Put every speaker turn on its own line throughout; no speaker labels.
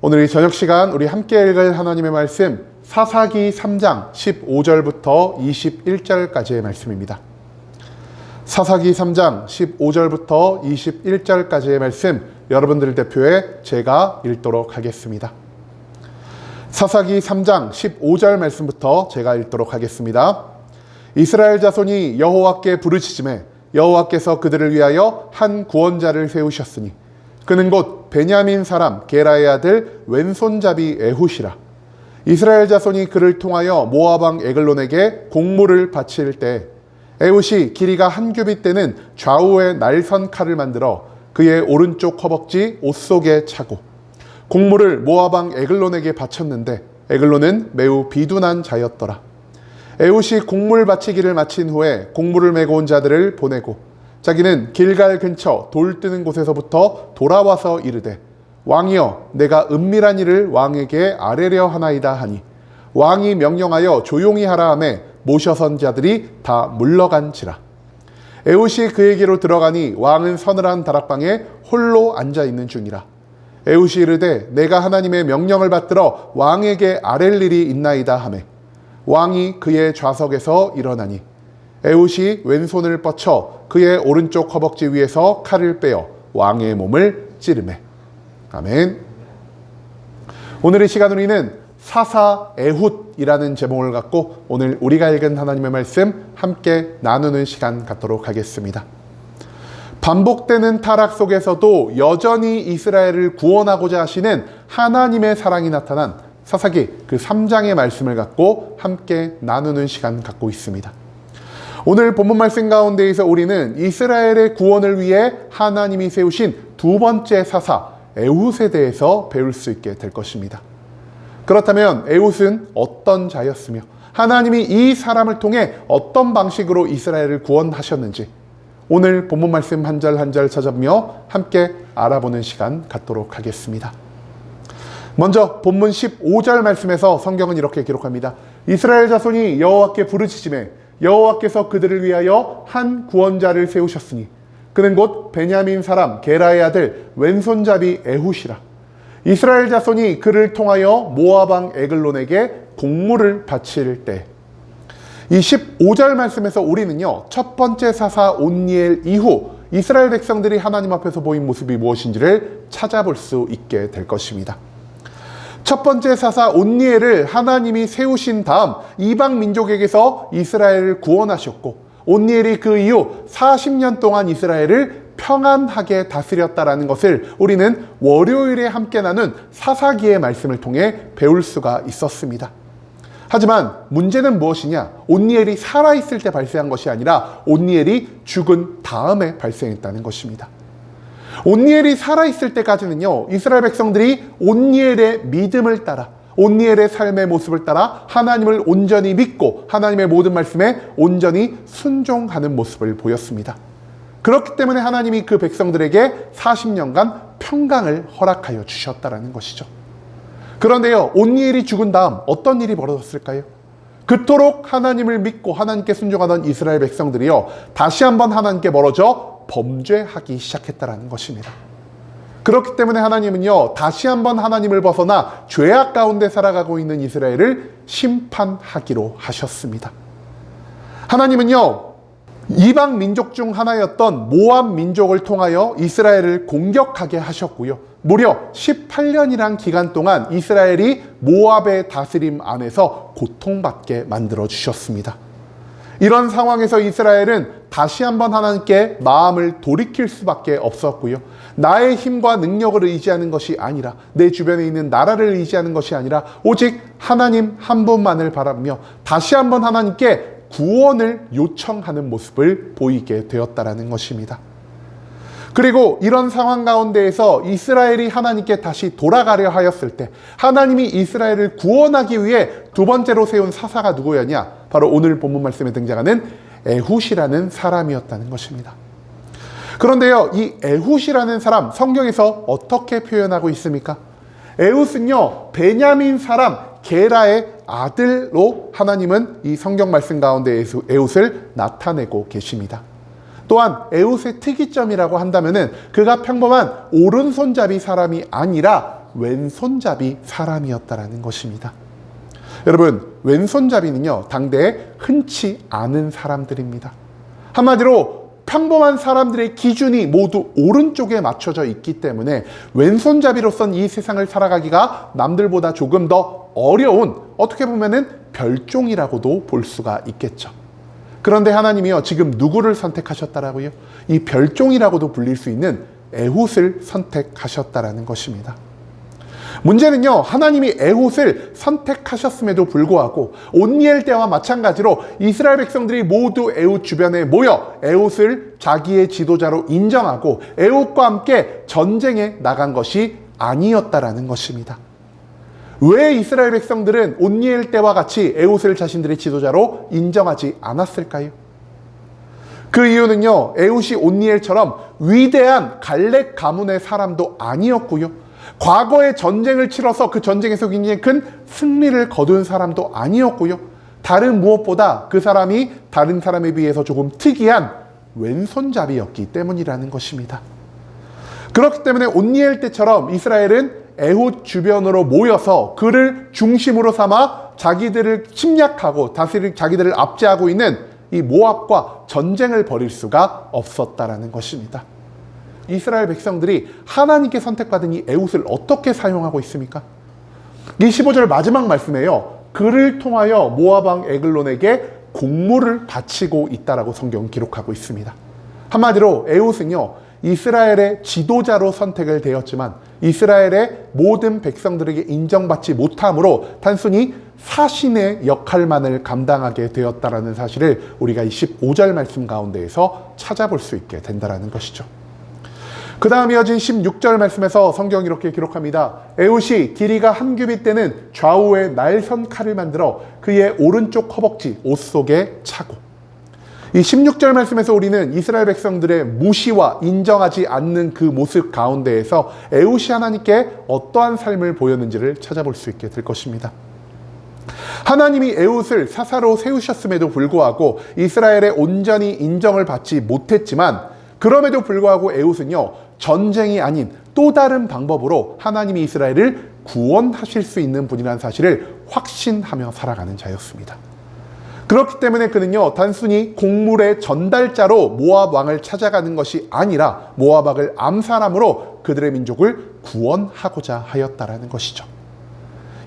오늘 이 저녁 시간 우리 함께 읽을 하나님의 말씀 사사기 3장 15절부터 21절까지의 말씀입니다. 사사기 3장 15절부터 21절까지의 말씀 여러분들 대표에 제가 읽도록 하겠습니다. 사사기 3장 15절 말씀부터 제가 읽도록 하겠습니다. 이스라엘 자손이 여호와께 부르짖음에 여호와께서 그들을 위하여 한 구원자를 세우셨으니 그는 곧 베냐민 사람 게라의 아들 왼손잡이 에훗이라 이스라엘 자손이 그를 통하여 왕 에글론에게 공물을 바칠 때 에훗이 길이가 한 규빗 되는 좌우에 날선 칼을 만들어 그의 오른쪽 허벅지 옷 속에 차고 공물을 왕 에글론에게 바쳤는데 에글론은 매우 비둔한 자였더라. 에훗이 공물 바치기를 마친 후에 공물을 메고 온 자들을 보내고 자기는 길갈 근처 돌 뜨는 곳에서부터 돌아와서 이르되 왕이여 내가 은밀한 일을 왕에게 아뢰려 하나이다 하니 왕이 명령하여 조용히 하라 하매 모셔선 자들이 다 물러간지라. 에훗이 그에게로 들어가니 왕은 서늘한 다락방에 홀로 앉아 있는 중이라. 에훗이 이르되 내가 하나님의 명령을 받들어 왕에게 아랠 일이 있나이다 하매 왕이 그의 좌석에서 일어나니 에훗이 왼손을 뻗쳐 그의 오른쪽 허벅지 위에서 칼을 빼어 왕의 몸을 찌르매 아멘. 오늘 이 시간 우리는 사사 에훗이라는 제목을 갖고 오늘 우리가 읽은 하나님의 말씀 함께 나누는 시간 갖도록 하겠습니다. 반복되는 타락 속에서도 여전히 이스라엘을 구원하고자 하시는 하나님의 사랑이 나타난 사사기 그 3장의 말씀을 갖고 함께 나누는 시간 갖고 있습니다. 오늘 본문 말씀 가운데에서 우리는 이스라엘의 구원을 위해 하나님이 세우신 두 번째 사사 에훗에 대해서 배울 수 있게 될 것입니다. 그렇다면 에훗은 어떤 자였으며 하나님이 이 사람을 통해 어떤 방식으로 이스라엘을 구원하셨는지 오늘 본문 말씀 한 절 한 절 찾아보며 함께 알아보는 시간 갖도록 하겠습니다. 먼저 본문 15절 말씀에서 성경은 이렇게 기록합니다. 이스라엘 자손이 여호와께 부르짖음에 여호와께서 그들을 위하여 한 구원자를 세우셨으니 그는 곧 베냐민 사람 게라의 아들 왼손잡이 에훗이라. 이스라엘 자손이 그를 통하여 왕 에글론에게 공물을 바칠 때. 이 15절 말씀에서 우리는요, 첫 번째 사사 온니엘 이후 이스라엘 백성들이 하나님 앞에서 보인 모습이 무엇인지를 찾아볼 수 있게 될 것입니다. 첫 번째 사사 온니엘을 하나님이 세우신 다음 이방 민족에게서 이스라엘을 구원하셨고 온니엘이 그 이후 40년 동안 이스라엘을 평안하게 다스렸다라는 것을 우리는 월요일에 함께 나눈 사사기의 말씀을 통해 배울 수가 있었습니다. 하지만 문제는 무엇이냐? 온니엘이 살아있을 때 발생한 것이 아니라 온니엘이 죽은 다음에 발생했다는 것입니다. 온니엘이 살아있을 때까지는요, 이스라엘 백성들이 온니엘의 믿음을 따라, 온니엘의 삶의 모습을 따라 하나님을 온전히 믿고 하나님의 모든 말씀에 온전히 순종하는 모습을 보였습니다. 그렇기 때문에 하나님이 그 백성들에게 40년간 평강을 허락하여 주셨다라는 것이죠. 그런데요, 온니엘이 죽은 다음 어떤 일이 벌어졌을까요? 그토록 하나님을 믿고 하나님께 순종하던 이스라엘 백성들이요, 다시 한번 하나님께 멀어져 범죄하기 시작했다라는 것입니다. 그렇기 때문에 하나님은요, 다시 한번 하나님을 벗어나 죄악 가운데 살아가고 있는 이스라엘을 심판하기로 하셨습니다. 하나님은요, 이방 민족 중 하나였던 모압 민족을 통하여 이스라엘을 공격하게 하셨고요. 무려 18년이란 기간 동안 이스라엘이 모압의 다스림 안에서 고통받게 만들어 주셨습니다. 이런 상황에서 이스라엘은 다시 한번 하나님께 마음을 돌이킬 수밖에 없었고요. 나의 힘과 능력을 의지하는 것이 아니라 내 주변에 있는 나라를 의지하는 것이 아니라 오직 하나님 한 분만을 바라며 다시 한번 하나님께 구원을 요청하는 모습을 보이게 되었다라는 것입니다. 그리고 이런 상황 가운데에서 이스라엘이 하나님께 다시 돌아가려 하였을 때 하나님이 이스라엘을 구원하기 위해 두 번째로 세운 사사가 누구였냐? 바로 오늘 본문 말씀에 등장하는 에훗이라는 사람이었다는 것입니다. 그런데요, 이 에훗이라는 사람 성경에서 어떻게 표현하고 있습니까? 에훗은요, 베냐민 사람 게라의 아들로 하나님은 이 성경 말씀 가운데 에훗을 나타내고 계십니다. 또한 에훗의 특이점이라고 한다면은 그가 평범한 오른손잡이 사람이 아니라 왼손잡이 사람이었다라는 것입니다. 여러분, 왼손잡이는요, 당대에 흔치 않은 사람들입니다. 한마디로 평범한 사람들의 기준이 모두 오른쪽에 맞춰져 있기 때문에 왼손잡이로선 이 세상을 살아가기가 남들보다 조금 더 어려운 어떻게 보면은 별종이라고도 볼 수가 있겠죠. 그런데 하나님이요 지금 누구를 선택하셨다라고요? 이 별종이라고도 불릴 수 있는 에훗을 선택하셨다라는 것입니다. 문제는요, 하나님이 에훗을 선택하셨음에도 불구하고 온니엘 때와 마찬가지로 이스라엘 백성들이 모두 에훗 주변에 모여 에훗을 자기의 지도자로 인정하고 에훗과 함께 전쟁에 나간 것이 아니었다라는 것입니다. 왜 이스라엘 백성들은 온니엘 때와 같이 에훗을 자신들의 지도자로 인정하지 않았을까요? 그 이유는요, 에훗이 온니엘처럼 위대한 갈렙 가문의 사람도 아니었고요. 과거에 전쟁을 치러서 그 전쟁에서 굉장히 큰 승리를 거둔 사람도 아니었고요. 다른 무엇보다 그 사람이 다른 사람에 비해서 조금 특이한 왼손잡이였기 때문이라는 것입니다. 그렇기 때문에 온니엘 때처럼 이스라엘은 에훗 주변으로 모여서 그를 중심으로 삼아 자기들을 침략하고 다스릴 자기들을 압제하고 있는 이 모압과 전쟁을 벌일 수가 없었다라는 것입니다. 이스라엘 백성들이 하나님께 선택받은 이 에훗을 어떻게 사용하고 있습니까? 이 15절 마지막 말씀에요. 그를 통하여 왕 에글론에게 공물을 바치고 있다라고 성경 기록하고 있습니다. 한마디로 에훗은요. 이스라엘의 지도자로 선택을 되었지만 이스라엘의 모든 백성들에게 인정받지 못함으로 단순히 사신의 역할만을 감당하게 되었다라는 사실을 우리가 이 15절 말씀 가운데에서 찾아볼 수 있게 된다라는 것이죠. 그 다음 이어진 16절 말씀에서 성경 이렇게 기록합니다. 에웃이 길이가 한 규빗 되는 좌우에 날선 칼을 만들어 그의 오른쪽 허벅지 옷 속에 차고 이 16절 말씀에서 우리는 이스라엘 백성들의 무시와 인정하지 않는 그 모습 가운데에서 에웃이 하나님께 어떠한 삶을 보였는지를 찾아볼 수 있게 될 것입니다. 하나님이 에웃을 사사로 세우셨음에도 불구하고 이스라엘의 온전히 인정을 받지 못했지만 그럼에도 불구하고 에웃은요 전쟁이 아닌 또 다른 방법으로 하나님이 이스라엘을 구원하실 수 있는 분이라는 사실을 확신하며 살아가는 자였습니다. 그렇기 때문에 그는요 단순히 공물의 전달자로 모압 왕을 찾아가는 것이 아니라 모압 왕을 암살함으로 그들의 민족을 구원하고자 하였다라는 것이죠.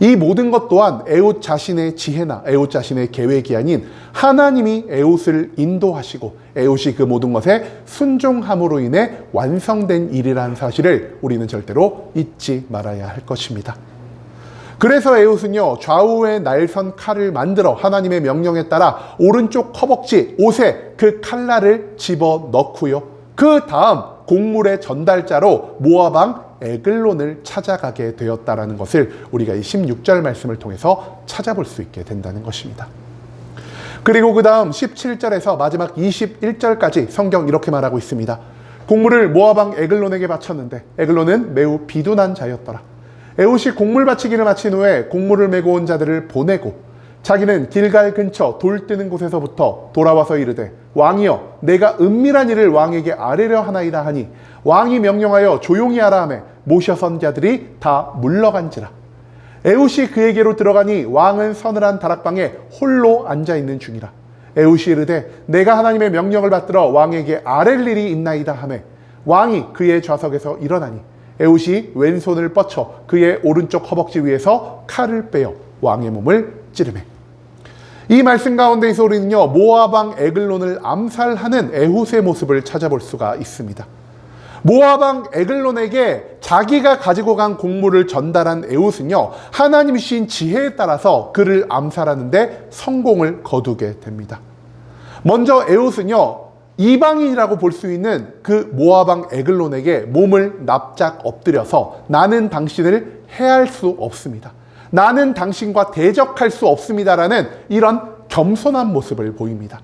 이 모든 것 또한 에웃 자신의 지혜나 에웃 자신의 계획이 아닌 하나님이 에웃을 인도하시고 에웃이 그 모든 것에 순종함으로 인해 완성된 일이라는 사실을 우리는 절대로 잊지 말아야 할 것입니다. 그래서 에웃은요 좌우에 날선 칼을 만들어 하나님의 명령에 따라 오른쪽 허벅지 옷에 그 칼날을 집어 넣고요. 그 다음 곡물의 전달자로 모아방 에글론을 찾아가게 되었다라는 것을 우리가 이 16절 말씀을 통해서 찾아볼 수 있게 된다는 것입니다. 그리고 그 다음 17절에서 마지막 21절까지 성경 이렇게 말하고 있습니다. 곡물을 모아방 에글론에게 바쳤는데 에글론은 매우 비둔한 자였더라. 에웃이 곡물 바치기를 마친 후에 곡물을 메고 온 자들을 보내고 자기는 길갈 근처 돌 뜨는 곳에서부터 돌아와서 이르되 왕이여 내가 은밀한 일을 왕에게 아뢰려 하나이다 하니 왕이 명령하여 조용히 하라 하매 모셔선 자들이 다 물러간지라. 에웃이 그에게로 들어가니 왕은 서늘한 다락방에 홀로 앉아 있는 중이라. 에웃이 이르되 내가 하나님의 명령을 받들어 왕에게 아랠 일이 있나이다 하매 왕이 그의 좌석에서 일어나니 에웃이 왼손을 뻗쳐 그의 오른쪽 허벅지 위에서 칼을 빼어 왕의 몸을 찌르매 이 말씀 가운데에서 우리는요 모아방 에글론을 암살하는 에훗의 모습을 찾아볼 수가 있습니다. 모아방 에글론에게 자기가 가지고 간 곡물을 전달한 에훗은요 하나님이 주신 지혜에 따라서 그를 암살하는데 성공을 거두게 됩니다. 먼저 에훗은요 이방인이라고 볼 수 있는 그 모아방 에글론에게 몸을 납작 엎드려서 나는 당신을 해할 수 없습니다. 나는 당신과 대적할 수 없습니다라는 이런 겸손한 모습을 보입니다.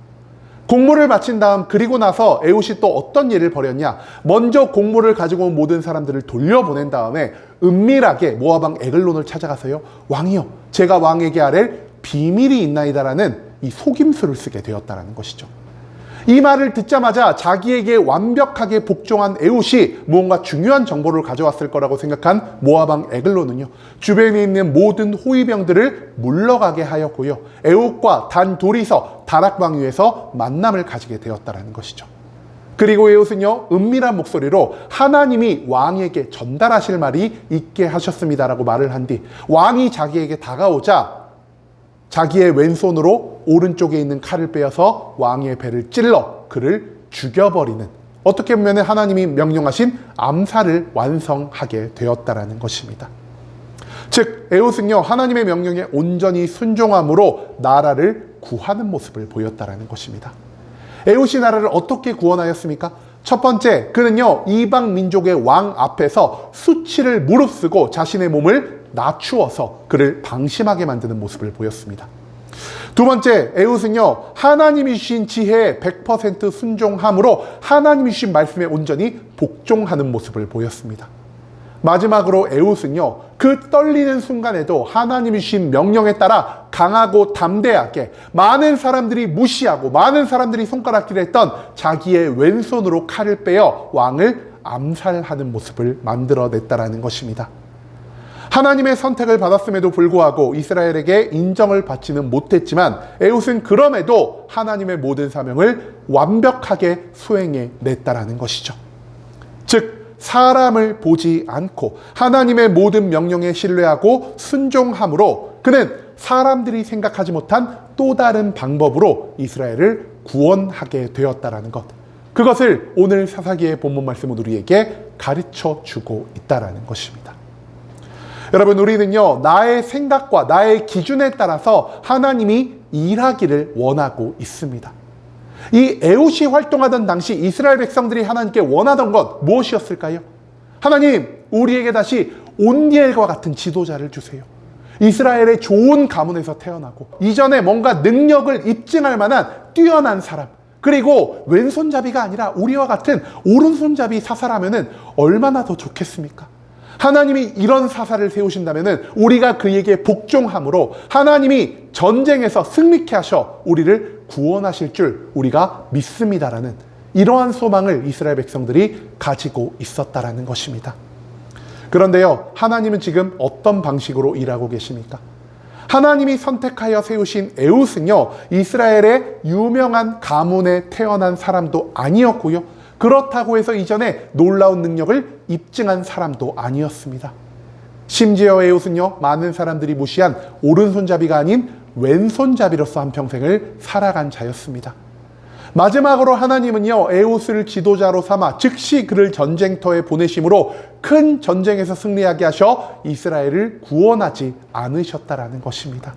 공물을 바친 다음 그리고 나서 에웃이 또 어떤 일을 벌였냐? 먼저 공물을 가지고 온 모든 사람들을 돌려보낸 다음에 은밀하게 모아방 에글론을 찾아가서요. 왕이요. 제가 왕에게 아랠 비밀이 있나이다라는 이 속임수를 쓰게 되었다라는 것이죠. 이 말을 듣자마자 자기에게 완벽하게 복종한 에웃이 무언가 중요한 정보를 가져왔을 거라고 생각한 모아방 에글로는요. 주변에 있는 모든 호위병들을 물러가게 하였고요. 에웃과 단 둘이서 다락방 위에서 만남을 가지게 되었다라는 것이죠. 그리고 에웃은요, 은밀한 목소리로 하나님이 왕에게 전달하실 말이 있게 하셨습니다라고 말을 한 뒤 왕이 자기에게 다가오자 자기의 왼손으로 오른쪽에 있는 칼을 빼어서 왕의 배를 찔러 그를 죽여버리는 어떻게 보면 하나님이 명령하신 암살을 완성하게 되었다라는 것입니다. 즉 에웃은요 하나님의 명령에 온전히 순종함으로 나라를 구하는 모습을 보였다라는 것입니다. 에웃이 나라를 어떻게 구원하였습니까? 첫 번째, 그는요, 이방 민족의 왕 앞에서 수치를 무릅쓰고 자신의 몸을 낮추어서 그를 방심하게 만드는 모습을 보였습니다. 두 번째, 에웃은요, 하나님이 주신 지혜에 100% 순종함으로 하나님이 주신 말씀에 온전히 복종하는 모습을 보였습니다. 마지막으로 에웃은요, 그 떨리는 순간에도 하나님이 주신 명령에 따라 강하고 담대하게 많은 사람들이 무시하고 많은 사람들이 손가락질 했던 자기의 왼손으로 칼을 빼어 왕을 암살하는 모습을 만들어냈다라는 것입니다. 하나님의 선택을 받았음에도 불구하고 이스라엘에게 인정을 받지는 못했지만 에웃은 그럼에도 하나님의 모든 사명을 완벽하게 수행해 냈다라는 것이죠. 즉 사람을 보지 않고 하나님의 모든 명령에 신뢰하고 순종함으로 그는 사람들이 생각하지 못한 또 다른 방법으로 이스라엘을 구원하게 되었다라는 것. 그것을 오늘 사사기의 본문 말씀은 우리에게 가르쳐 주고 있다라는 것입니다. 여러분, 우리는요, 나의 생각과 나의 기준에 따라서 하나님이 일하기를 원하고 있습니다. 이 에웃이 활동하던 당시 이스라엘 백성들이 하나님께 원하던 것 무엇이었을까요? 하나님, 우리에게 다시 온니엘과 같은 지도자를 주세요. 이스라엘의 좋은 가문에서 태어나고 이전에 뭔가 능력을 입증할 만한 뛰어난 사람 그리고 왼손잡이가 아니라 우리와 같은 오른손잡이 사사라면은 얼마나 더 좋겠습니까? 하나님이 이런 사사를 세우신다면 우리가 그에게 복종함으로 하나님이 전쟁에서 승리케 하셔 우리를 구원하실 줄 우리가 믿습니다라는 이러한 소망을 이스라엘 백성들이 가지고 있었다라는 것입니다. 그런데요, 하나님은 지금 어떤 방식으로 일하고 계십니까? 하나님이 선택하여 세우신 에웃은요, 이스라엘의 유명한 가문에 태어난 사람도 아니었고요. 그렇다고 해서 이전에 놀라운 능력을 입증한 사람도 아니었습니다. 심지어 에웃은요, 많은 사람들이 무시한 오른손잡이가 아닌 왼손잡이로서 한평생을 살아간 자였습니다. 마지막으로 하나님은요, 에웃을 지도자로 삼아 즉시 그를 전쟁터에 보내심으로 큰 전쟁에서 승리하게 하셔 이스라엘을 구원하지 않으셨다라는 것입니다.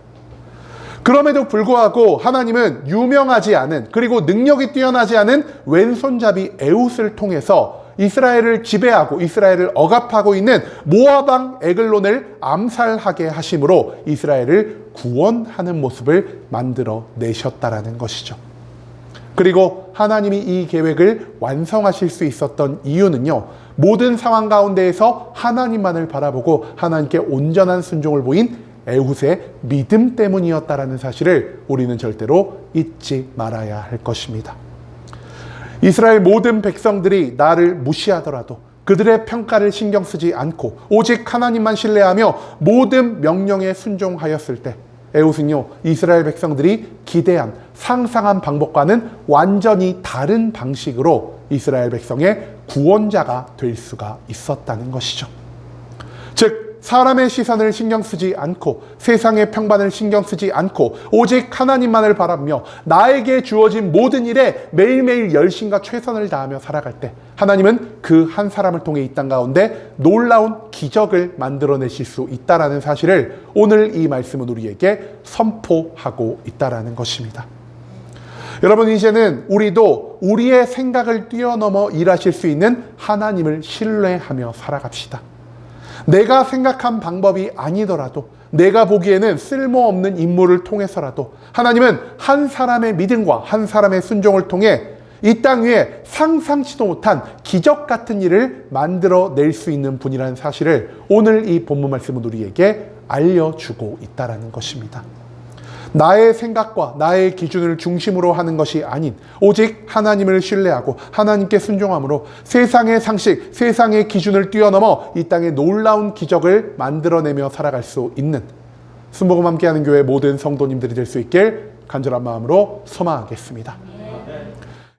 그럼에도 불구하고 하나님은 유명하지 않은 그리고 능력이 뛰어나지 않은 왼손잡이 에웃을 통해서 이스라엘을 지배하고 이스라엘을 억압하고 있는 모아방 에글론을 암살하게 하심으로 이스라엘을 구원하는 모습을 만들어 내셨다라는 것이죠. 그리고 하나님이 이 계획을 완성하실 수 있었던 이유는요. 모든 상황 가운데에서 하나님만을 바라보고 하나님께 온전한 순종을 보인 에훗의 믿음 때문이었다라는 사실을 우리는 절대로 잊지 말아야 할 것입니다. 이스라엘 모든 백성들이 나를 무시하더라도 그들의 평가를 신경 쓰지 않고 오직 하나님만 신뢰하며 모든 명령에 순종하였을 때 에웃은요 이스라엘 백성들이 기대한 상상한 방법과는 완전히 다른 방식으로 이스라엘 백성의 구원자가 될 수가 있었다는 것이죠. 즉 사람의 시선을 신경 쓰지 않고 세상의 평판을 신경 쓰지 않고 오직 하나님만을 바라며 나에게 주어진 모든 일에 매일매일 열심과 최선을 다하며 살아갈 때 하나님은 그 한 사람을 통해 이 땅 가운데 놀라운 기적을 만들어내실 수 있다라는 사실을 오늘 이 말씀은 우리에게 선포하고 있다라는 것입니다. 여러분 이제는 우리도 우리의 생각을 뛰어넘어 일하실 수 있는 하나님을 신뢰하며 살아갑시다. 내가 생각한 방법이 아니더라도 내가 보기에는 쓸모없는 인물을 통해서라도 하나님은 한 사람의 믿음과 한 사람의 순종을 통해 이 땅 위에 상상치도 못한 기적 같은 일을 만들어 낼 수 있는 분이라는 사실을 오늘 이 본문 말씀은 우리에게 알려주고 있다라는 것입니다. 나의 생각과 나의 기준을 중심으로 하는 것이 아닌 오직 하나님을 신뢰하고 하나님께 순종함으로 세상의 상식, 세상의 기준을 뛰어넘어 이 땅에 놀라운 기적을 만들어내며 살아갈 수 있는 순복음 함께하는 교회 모든 성도님들이 될 수 있길 간절한 마음으로 소망하겠습니다.